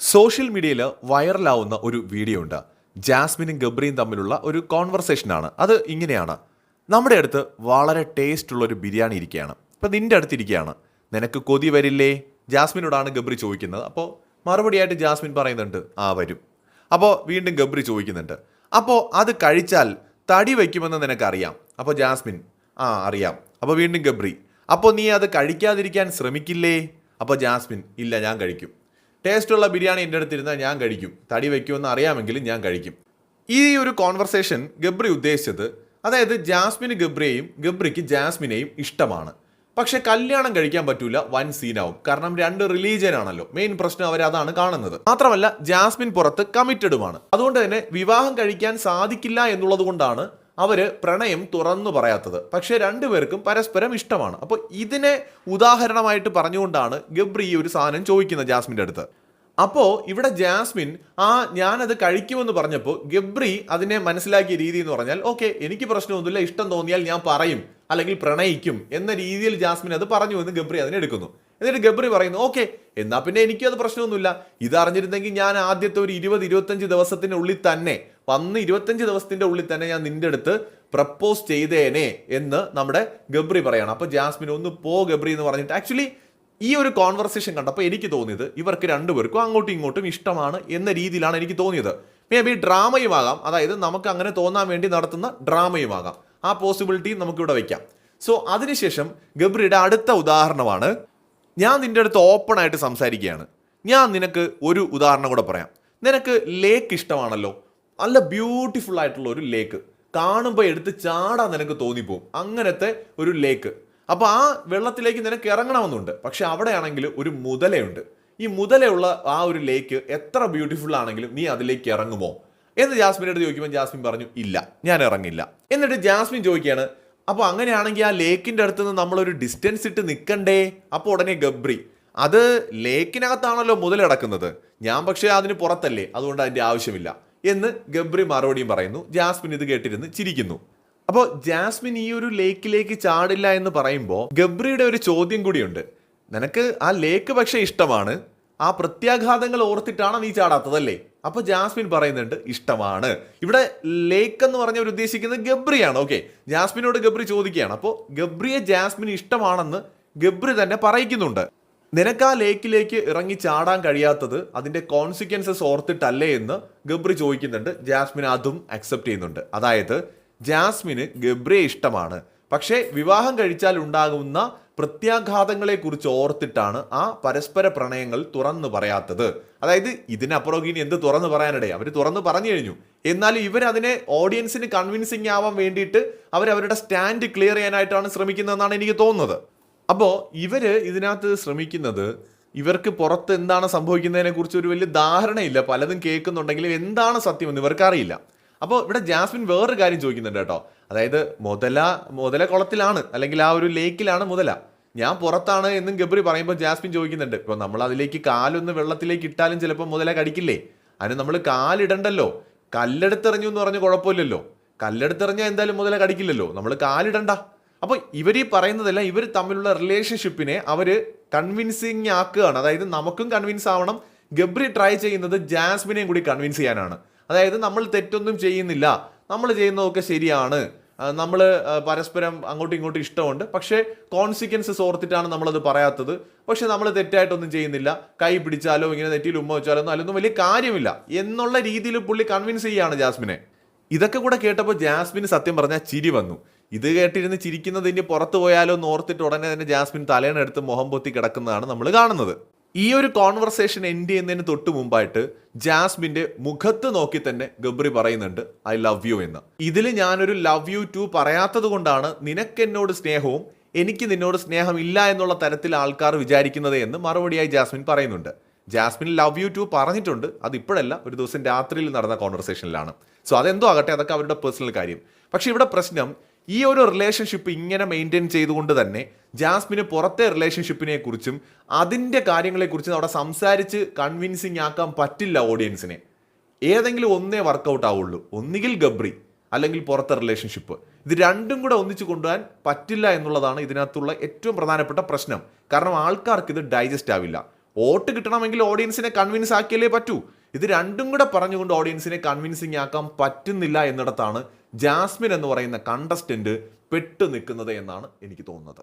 Social മീഡിയയിൽ വൈറലാവുന്ന ഒരു video ഉണ്ട്. ജാസ്മിനും ഗബ്രിയും തമ്മിലുള്ള ഒരു കോൺവെർസേഷനാണ് അത് ഇങ്ങനെയാണ്. നമ്മുടെ അടുത്ത് വളരെ ടേസ്റ്റ് ഉള്ള ഒരു ബിരിയാണി ഇരിക്കുകയാണ്. ഇപ്പം നിന്റെ അടുത്ത് ഇരിക്കുകയാണ്. നിനക്ക് കൊതി വരില്ലേ? ജാസ്മിനോടാണ് ഗബ്രി ചോദിക്കുന്നത്. അപ്പോൾ മറുപടിയായിട്ട് ജാസ്മിൻ പറയുന്നുണ്ട് ആ വരും. അപ്പോൾ വീണ്ടും ഗബ്രി ചോദിക്കുന്നുണ്ട് അപ്പോൾ അത് കഴിച്ചാൽ തടി വയ്ക്കുമെന്ന് നിനക്കറിയാം? അപ്പോൾ ജാസ്മിൻ ആ അറിയാം. അപ്പോൾ വീണ്ടും ഗബ്രി അപ്പോൾ നീ അത് കഴിക്കാതിരിക്കാൻ ശ്രമിക്കില്ലേ? അപ്പോൾ ജാസ്മിൻ ഇല്ല ഞാൻ കഴിക്കും. ടേസ്റ്റുള്ള ബിരിയാണി എന്റെ അടുത്തിരുന്നാൽ ഞാൻ കഴിക്കും. തടി വയ്ക്കുമെന്ന് അറിയാമെങ്കിലും ഞാൻ കഴിക്കും. ഈ ഒരു കോൺവെർസേഷൻ ഗബ്രി ഉദ്ദേശിച്ചത് അതായത് ജാസ്മിന് ഗബ്രിയെയും ഗബ്രിക്ക് ജാസ്മിനെയും ഇഷ്ടമാണ്. പക്ഷെ കല്യാണം കഴിക്കാൻ പറ്റൂല വൻ സീനാവും കാരണം രണ്ട് റിലീജിയൻ ആണല്ലോ. മെയിൻ പ്രശ്നം അവർ അതാണ് കാണുന്നത്. മാത്രമല്ല ജാസ്മിൻ പുറത്ത് കമ്മിറ്റഡുമാണ് അതുകൊണ്ട് തന്നെ വിവാഹം കഴിക്കാൻ സാധിക്കില്ല എന്നുള്ളത് കൊണ്ടാണ് അവർ പ്രണയം തുറന്നു പറയാത്തത്. പക്ഷേ രണ്ടുപേർക്കും പരസ്പരം ഇഷ്ടമാണ്. അപ്പോൾ ഇതിനെ ഉദാഹരണമായിട്ട് പറഞ്ഞുകൊണ്ടാണ് ഗബ്രി ഈ ഒരു സാധനം ചോദിക്കുന്നത് ജാസ്മിന്റെ അടുത്ത്. അപ്പോൾ ഇവിടെ ജാസ്മിൻ ആ ഞാനത് കഴിക്കുമെന്ന് പറഞ്ഞപ്പോൾ ഗബ്രി അതിനെ മനസ്സിലാക്കിയ രീതി എന്ന് പറഞ്ഞാൽ ഓക്കെ എനിക്ക് പ്രശ്നമൊന്നുമില്ല ഇഷ്ടം തോന്നിയാൽ ഞാൻ പറയും അല്ലെങ്കിൽ പ്രണയിക്കും എന്ന രീതിയിൽ ജാസ്മിൻ അത് പറഞ്ഞു എന്ന് ഗബ്രി അതിനെ എടുക്കുന്നു. എന്നിട്ട് ഗബ്രി പറയുന്നു ഓക്കെ എന്നാൽ പിന്നെ എനിക്കും അത് പ്രശ്നമൊന്നുമില്ല. ഇത് അറിഞ്ഞിരുന്നെങ്കിൽ ഞാൻ ആദ്യത്തെ ഒരു ഇരുപത് ഇരുപത്തഞ്ച് ദിവസത്തിനുള്ളിൽ തന്നെ വന്ന് ഇരുപത്തഞ്ച് ദിവസത്തിന്റെ ഉള്ളിൽ തന്നെ ഞാൻ നിന്റെ അടുത്ത് പ്രപ്പോസ് ചെയ്തേനെ എന്ന് നമ്മുടെ ഗബ്രി പറയണം. അപ്പോൾ ജാസ്മിൻ ഒന്ന് പോ ഗബ്രി എന്ന് പറഞ്ഞിട്ട് ആക്ച്വലി ഈ ഒരു കോൺവെർസേഷൻ കണ്ടപ്പോൾ എനിക്ക് തോന്നിയത് ഇവർക്ക് രണ്ടുപേർക്കും അങ്ങോട്ടും ഇങ്ങോട്ടും ഇഷ്ടമാണ് എന്ന രീതിയിലാണ് എനിക്ക് തോന്നിയത്. മേ ബി ഡ്രാമയുമാകാം അതായത് നമുക്ക് അങ്ങനെ തോന്നാൻ വേണ്ടി നടത്തുന്ന ഡ്രാമയുമാകാം ആ പോസിബിലിറ്റി നമുക്കിവിടെ വയ്ക്കാം സോ അതിനുശേഷം ഗബ്രിയുടെ അടുത്ത ഉദാഹരണമാണ് ഞാൻ നിന്റെ അടുത്ത് ഓപ്പൺ ആയിട്ട് സംസാരിക്കുകയാണ്. ഞാൻ നിനക്ക് ഒരു ഉദാഹരണം കൂടെ പറയാം. നിനക്ക് ലേക്ക് ഇഷ്ടമാണല്ലോ. നല്ല ബ്യൂട്ടിഫുൾ ആയിട്ടുള്ള ഒരു ലേക്ക് കാണുമ്പോൾ എടുത്ത് ചാടാൻ നിനക്ക് തോന്നിപ്പോവും. അങ്ങനത്തെ ഒരു ലേക്ക് അപ്പോൾ ആ വെള്ളത്തിലേക്ക് നിനക്ക് ഇറങ്ങണമെന്നുണ്ട്. പക്ഷെ അവിടെയാണെങ്കിൽ ഒരു മുതലയുണ്ട്. ഈ മുതലയുള്ള ആ ഒരു ലേക്ക് എത്ര ബ്യൂട്ടിഫുൾ ആണെങ്കിലും നീ അതിലേക്ക് ഇറങ്ങുമോ? എന്ന് ജാസ്മിനോട് ചോദിക്കുമ്പോൾ ജാസ്മിൻ പറഞ്ഞു ഇല്ല ഞാൻ ഇറങ്ങില്ല. എന്നിട്ട് ജാസ്മിൻ ചോദിക്കുകയാണ് അപ്പോൾ അങ്ങനെയാണെങ്കിൽ ആ ലേക്കിന്റെ അടുത്ത് നിന്ന് നമ്മളൊരു ഡിസ്റ്റൻസ് ഇട്ട് നിൽക്കണ്ടേ അപ്പോൾ ഉടനെ ഗബ്രി അത് ലേക്കിനകത്താണല്ലോ മുതലടക്കുന്നത്. ഞാൻ പക്ഷേ അതിന് പുറത്തല്ലേ. അതുകൊണ്ട് അതിന്റെ ആവശ്യമില്ല. എന്ന് ഗബ്രി മറുപടിയും പറയുന്നു. ജാസ്മിൻ ഇത് കേട്ടിരുന്ന് ചിരിക്കുന്നു. അപ്പോൾ ജാസ്മിൻ ഈ ഒരു ലേക്കിലേക്ക് ചാടില്ല എന്ന് പറയുമ്പോൾ ഗബ്രിയുടെ ഒരു ചോദ്യം കൂടിയുണ്ട്. നിനക്ക് ആ ലേക്ക് പക്ഷേ ഇഷ്ടമാണ്. ആ പ്രത്യാഘാതങ്ങൾ ഓർത്തിട്ടാണ് നീ ചാടാത്തതല്ലേ? അപ്പൊ ജാസ്മിൻ പറയുന്നുണ്ട് ഇഷ്ടമാണ്. ഇവിടെ ലേക്ക് എന്ന് പറഞ്ഞവർ ഉദ്ദേശിക്കുന്നത് ഗബ്രിയാണ്. ഓക്കെ. ജാസ്മിനോട് ഗബ്രി ചോദിക്കുകയാണ്. അപ്പോൾ ഗബ്രിയെ ജാസ്മിൻ ഇഷ്ടമാണെന്ന് ഗബ്രി തന്നെ പറയിക്കുന്നുണ്ട് നിനക്ക് ആ ലേക്കിലേക്ക് ഇറങ്ങി ചാടാൻ കഴിയാത്തത് അതിന്റെ കോൺസിക്വൻസസ് ഓർത്തിട്ടല്ലേ എന്ന് ഗബ്രി ചോദിക്കുന്നുണ്ട്. ജാസ്മിൻ അതും അക്സെപ്റ്റ് ചെയ്യുന്നുണ്ട്. അതായത് ജാസ്മിന് ഗബ്രിയെ ഇഷ്ടമാണ്. പക്ഷേ വിവാഹം കഴിച്ചാൽ ഉണ്ടാകുന്ന പ്രത്യാഘാതങ്ങളെ കുറിച്ച് ഓർത്തിട്ടാണ് ആ പരസ്പര പ്രണയങ്ങൾ തുറന്നു പറയാത്തത്. അതായത് ഇതിനപ്പുറം ഇനി എന്ത് തുറന്നു പറയാനിടേ അവർ തുറന്നു പറഞ്ഞു കഴിഞ്ഞു. എന്നാൽ ഇവരതിനെ ഓഡിയൻസിന് കൺവിൻസിങ് ആവാൻ വേണ്ടിയിട്ട് അവരവരുടെ സ്റ്റാൻഡ് ക്ലിയർ ചെയ്യാനായിട്ടാണ് ശ്രമിക്കുന്നതെന്നാണ് എനിക്ക് തോന്നുന്നത്. അപ്പോൾ ഇവർ ഇതിനകത്ത് ശ്രമിക്കുന്നത് ഇവർക്ക് പുറത്ത് എന്താണ് സംഭവിക്കുന്നതിനെ കുറിച്ച് ഒരു വലിയ ധാരണയില്ല. പലതും കേൾക്കുന്നുണ്ടെങ്കിലും എന്താണ് സത്യമെന്ന് ഇവർക്ക് അറിയില്ല. അപ്പോൾ ഇവിടെ ജാസ്മിൻ വേറൊരു കാര്യം ചോദിക്കുന്നുണ്ട് കേട്ടോ. അതായത് മുതല മുതല കുളത്തിലാണ്. അല്ലെങ്കിൽ ആ ഒരു ലേക്കിലാണ് മുതല. ഞാൻ പുറത്താണ് എന്നും ഗബ്രി പറയുമ്പോൾ ജാസ്മിൻ ചോദിക്കുന്നുണ്ട്. ഇപ്പോൾ നമ്മൾ അതിലേക്ക് കാലൊന്ന് വെള്ളത്തിലേക്ക് ഇട്ടാലും ചിലപ്പോൾ മുതല കടിക്കില്ലേ? അതിന് നമ്മൾ കാലിടണ്ടല്ലോ. കല്ലെടുത്തെറിഞ്ഞു എന്ന് പറഞ്ഞ് കുഴപ്പമില്ലല്ലോ. കല്ലെടുത്തെറിഞ്ഞാൽ എന്തായാലും മുതല കടിക്കില്ലല്ലോ. നമ്മൾ കാലിടണ്ട. അപ്പോൾ ഇവർ ഈ പറയുന്നതെല്ലാം ഇവർ തമ്മിലുള്ള റിലേഷൻഷിപ്പിനെ അവർ കൺവിൻസിങ് ആക്കുകയാണ്. അതായത് നമുക്കും കൺവിൻസ് ആവണം. ഗബ്രി ട്രൈ ചെയ്യുന്നത് ജാസ്മിനെയും കൂടി കൺവിൻസ് ചെയ്യാനാണ്. അതായത് നമ്മൾ തെറ്റൊന്നും ചെയ്യുന്നില്ല. നമ്മൾ ചെയ്യുന്നതൊക്കെ ശരിയാണ്. നമ്മൾ പരസ്പരം അങ്ങോട്ടും ഇങ്ങോട്ടും ഇഷ്ടമുണ്ട്. പക്ഷേ കോൺസിക്വൻസസ് ഓർത്തിട്ടാണ് നമ്മളത് പറയാത്തത്. പക്ഷെ നമ്മൾ തെറ്റായിട്ടൊന്നും ചെയ്യുന്നില്ല. കൈ പിടിച്ചാലോ ഇങ്ങനെ നെറ്റിയിൽ ഉമ്മ വെച്ചാലോ ഒന്നും അതിലൊന്നും വലിയ കാര്യമില്ല. എന്നുള്ള രീതിയിൽ പുള്ളി കൺവിൻസ് ചെയ്യുകയാണ് ജാസ്മിനെ. ഇതൊക്കെ കൂടെ കേട്ടപ്പോൾ ജാസ്മിന് സത്യം പറഞ്ഞാൽ ചിരി വന്നു. ഇത് കേട്ടിരുന്ന് ചിരിക്കുന്നത് ഇനി പുറത്തു പോയാലോ എന്ന് ഓർത്തിട്ട് ഉടനെ തന്നെ ജാസ്മിൻ തലേണെടുത്ത് മുഖം പൊത്തി കിടക്കുന്നതാണ് നമ്മൾ കാണുന്നത്. ഈ ഒരു കോൺവെർസേഷൻ എൻഡ് ചെയ്യുന്നതിന് തൊട്ട് മുമ്പായിട്ട് ജാസ്മിന്റെ മുഖത്ത് നോക്കി തന്നെ ഗബ്രി പറയുന്നുണ്ട് ഐ ലവ് യു എന്ന്. ഇതിൽ ഞാനൊരു ലവ് യു ടു പറയാത്തത് കൊണ്ടാണ് നിനക്കെന്നോട് സ്നേഹവും എനിക്ക് നിന്നോട് സ്നേഹമില്ല എന്നുള്ള തരത്തിൽ ആൾക്കാർ വിചാരിക്കുന്നത് എന്ന് മറുപടിയായി ജാസ്മിൻ പറയുന്നുണ്ട്. ജാസ്മിൻ ലവ് യു ടു പറഞ്ഞിട്ടുണ്ട് അത് ഇപ്പോഴല്ല ഒരു ദിവസം രാത്രിയിൽ നടന്ന കോൺവെർസേഷനിലാണ് സോ അതെന്തോ ആകട്ടെ അതൊക്കെ അവരുടെ പേഴ്സണൽ കാര്യം. പക്ഷേ ഇവിടെ പ്രശ്നം ഈ ഒരു റിലേഷൻഷിപ്പ് ഇങ്ങനെ മെയിന്റെയിൻ ചെയ്തുകൊണ്ട് തന്നെ ജാസ്മിന് പുറത്തെ റിലേഷൻഷിപ്പിനെ കുറിച്ചും അതിന്റെ കാര്യങ്ങളെക്കുറിച്ചും അവിടെ സംസാരിച്ച് കൺവിൻസിങ് ആക്കാൻ പറ്റില്ല ഓഡിയൻസിനെ ഏതെങ്കിലും ഒന്നേ വർക്കൗട്ട് ആവുള്ളൂ. ഒന്നുകിൽ ഗബ്രി അല്ലെങ്കിൽ പുറത്തെ റിലേഷൻഷിപ്പ് ഇത് രണ്ടും കൂടെ ഒന്നിച്ചു കൊണ്ടുപോകാൻ പറ്റില്ല എന്നുള്ളതാണ് ഇതിനകത്തുള്ള ഏറ്റവും പ്രധാനപ്പെട്ട പ്രശ്നം. കാരണം ആൾക്കാർക്ക് ഇത് ഡൈജസ്റ്റ് ആവില്ല. വോട്ട് കിട്ടണമെങ്കിൽ ഓഡിയൻസിനെ കൺവിൻസ് ആക്കിയല്ലേ പറ്റൂ. ഇത് രണ്ടും കൂടെ പറഞ്ഞുകൊണ്ട് ഓഡിയൻസിനെ കൺവിൻസിങ് ആക്കാൻ പറ്റുന്നില്ല എന്നിടത്താണ് ജാസ്മിൻ എന്ന് പറയുന്ന കണ്ടസ്റ്റന്റ് പെട്ടു നിൽക്കുന്നത് എന്നാണ് എനിക്ക് തോന്നുന്നത്.